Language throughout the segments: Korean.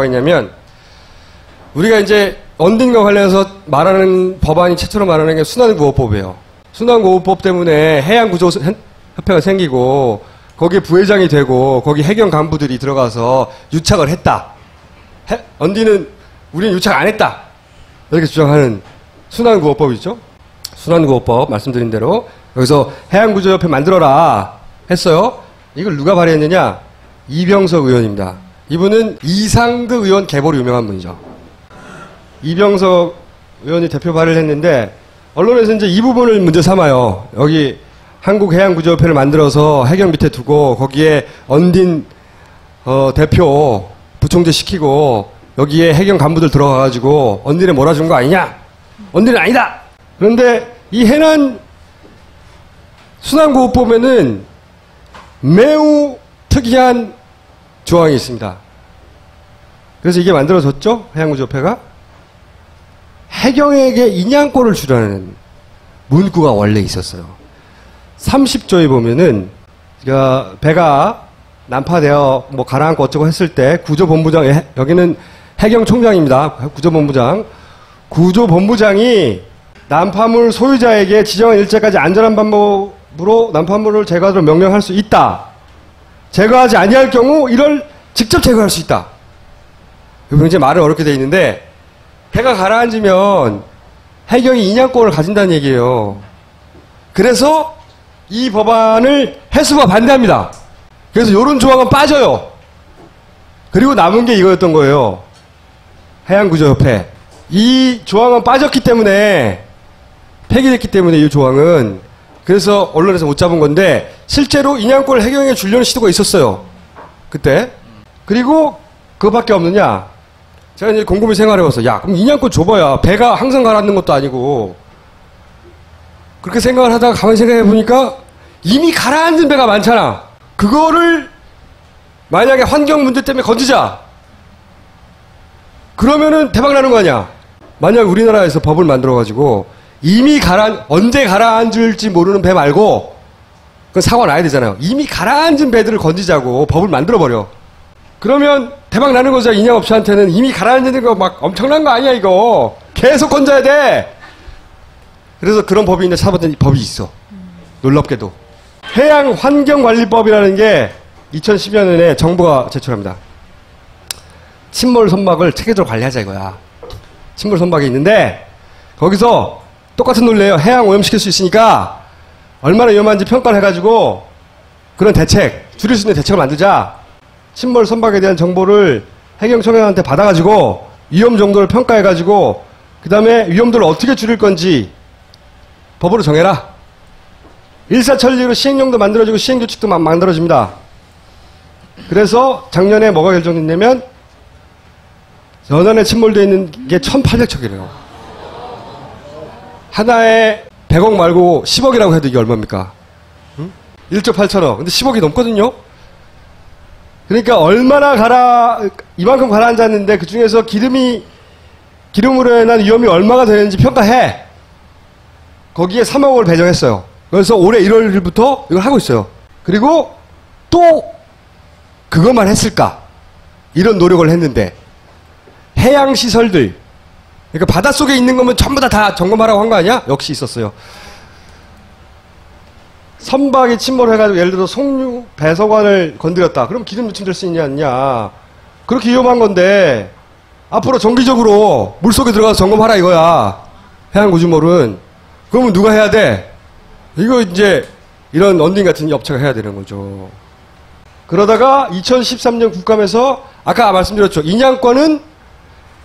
뭐가 있냐면 우리가 이제 언딘과 관련해서 말하는 법안이 최초로 말하는 게 순환구호법이에요. 순환구호법 때문에 해양구조협회가 생기고 거기에 부회장이 되고 거기 해경 간부들이 들어가서 유착을 했다. 해, 언디는 우리는 유착 안 했다. 이렇게 주장하는 순환구호법이죠. 순환구호법 말씀드린 대로 여기서 해양구조협회 만들어라 했어요. 이걸 누가 발의했느냐? 이병석 의원입니다. 이분은 이상득 의원 계보로 유명한 분이죠. 이병석 의원이 대표 발의를 했는데 언론에서 이제 이 부분을 문제 삼아요. 여기 한국해양구조협회를 만들어서 해경 밑에 두고 거기에 언딘 어, 대표 부총재 시키고 여기에 해경 간부들 들어가가지고 언딘에 몰아준 거 아니냐? 언딘은 아니다. 그런데 이 해난 순환구호법에는 매우 특이한 조항이 있습니다. 그래서 이게 만들어졌죠? 해양구조협회가? 해경에게 인양권을 주라는 문구가 원래 있었어요. 30조에 보면은, 그러니까 배가 난파되어 뭐 가라앉고 어쩌고 했을 때 구조본부장, 에 여기는 해경총장입니다. 구조본부장. 구조본부장이 난파물 소유자에게 지정한 일자까지 안전한 방법으로 난파물을 제거하도록 명령할 수 있다. 제거하지 아니할 경우 이를 직접 제거할 수 있다. 이제 말은 어렵게 돼 있는데 해가 가라앉으면 해경이 인양권을 가진다는 얘기예요. 그래서 이 법안을 해수가 반대합니다. 그래서 이런 조항은 빠져요. 그리고 남은 게 이거였던 거예요. 해양구조협회. 이 조항은 빠졌기 때문에 폐기됐기 때문에 이 조항은 그래서 언론에서 못 잡은 건데 실제로 인양권을 해경에 주려는 시도가 있었어요. 그때. 그리고 그거밖에 없느냐? 제가 이제 곰곰이 생활해봐서 야 그럼 인양권 줘봐야 배가 항상 가라앉는 것도 아니고 그렇게 생각을 하다가 가만히 생각해 보니까 이미 가라앉은 배가 많잖아. 그거를 만약에 환경 문제 때문에 건지자. 그러면은 대박 나는 거 아니야. 만약 우리나라에서 법을 만들어 가지고 이미 가라 언제 가라앉을지 모르는 배 말고 그 사고 나야 되잖아요. 이미 가라앉은 배들을 건지자고 법을 만들어 버려. 그러면 대박 나는 거죠. 인양업체한테는 이미 가라앉는 거 막 엄청난 거 아니야 이거. 계속 건져야 돼. 그래서 그런 법이 있는데 찾아봤더니 법이 있어. 놀랍게도. 해양환경관리법이라는 게 2010년에 정부가 제출합니다. 침몰 선박을 체계적으로 관리하자 이거야. 침몰 선박이 있는데 거기서 똑같은 논리예요. 해양 오염시킬 수 있으니까 얼마나 위험한지 평가를 해가지고 그런 대책, 줄일 수 있는 대책을 만들자. 침몰 선박에 대한 정보를 해경청장한테 받아가지고 위험 정도를 평가해가지고 그 다음에 위험도를 어떻게 줄일 건지 법으로 정해라. 일사천리로 시행령도 만들어지고 시행규칙도 만들어집니다. 그래서 작년에 뭐가 결정됐냐면 연안에 침몰되어 있는 게 1800척이래요. 하나에 100억 말고 10억이라고 해도 이게 얼마입니까? 응? 1조 8천억. 근데 10억이 넘거든요? 그러니까 얼마나 가라, 이만큼 가라앉았는데 그 중에서 기름이, 기름으로 인한 위험이 얼마가 되는지 평가해. 거기에 3억을 배정했어요. 그래서 올해 1월 1일부터 이걸 하고 있어요. 그리고 또 그것만 했을까? 이런 노력을 했는데 해양 시설들 그러니까 바닷속에 있는 거면 전부 다 다 점검하라고 한 거 아니야? 역시 있었어요. 선박이 침몰해가지고 예를 들어 송유 배서관을 건드렸다. 그럼 기름 유침될 수 있냐, 않냐. 그렇게 위험한 건데 앞으로 정기적으로 물속에 들어가서 점검하라 이거야. 해양구조물은. 그러면 누가 해야 돼? 이거 이제 이런 언딩 같은 업체가 해야 되는 거죠. 그러다가 2013년 국감에서 아까 말씀드렸죠. 인양권은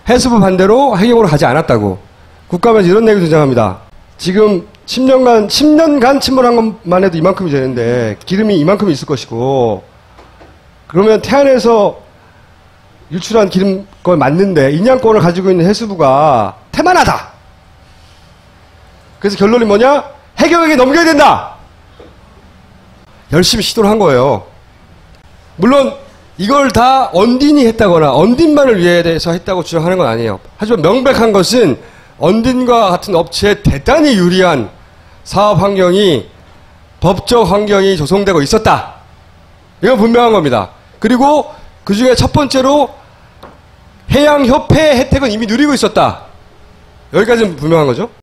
해수부 반대로 해경으로 가지 않았다고. 국감에서 이런 얘기 등장합니다. 지금 10년간, 10년간 침몰한 것만 해도 이만큼이 되는데, 기름이 이만큼 있을 것이고, 그러면 태안에서 유출한 기름 걸 맞는데, 인양권을 가지고 있는 해수부가 태만하다! 그래서 결론이 뭐냐? 해경에게 넘겨야 된다! 열심히 시도를 한 거예요. 물론, 이걸 다 언딘이 했다거나 언딘만을 위해서 했다고 주장하는 건 아니에요. 하지만 명백한 것은 언딘과 같은 업체에 대단히 유리한 사업 환경이 법적 환경이 조성되고 있었다. 이건 분명한 겁니다. 그리고 그 중에 첫 번째로 해양협회 혜택은 이미 누리고 있었다. 여기까지는 분명한 거죠?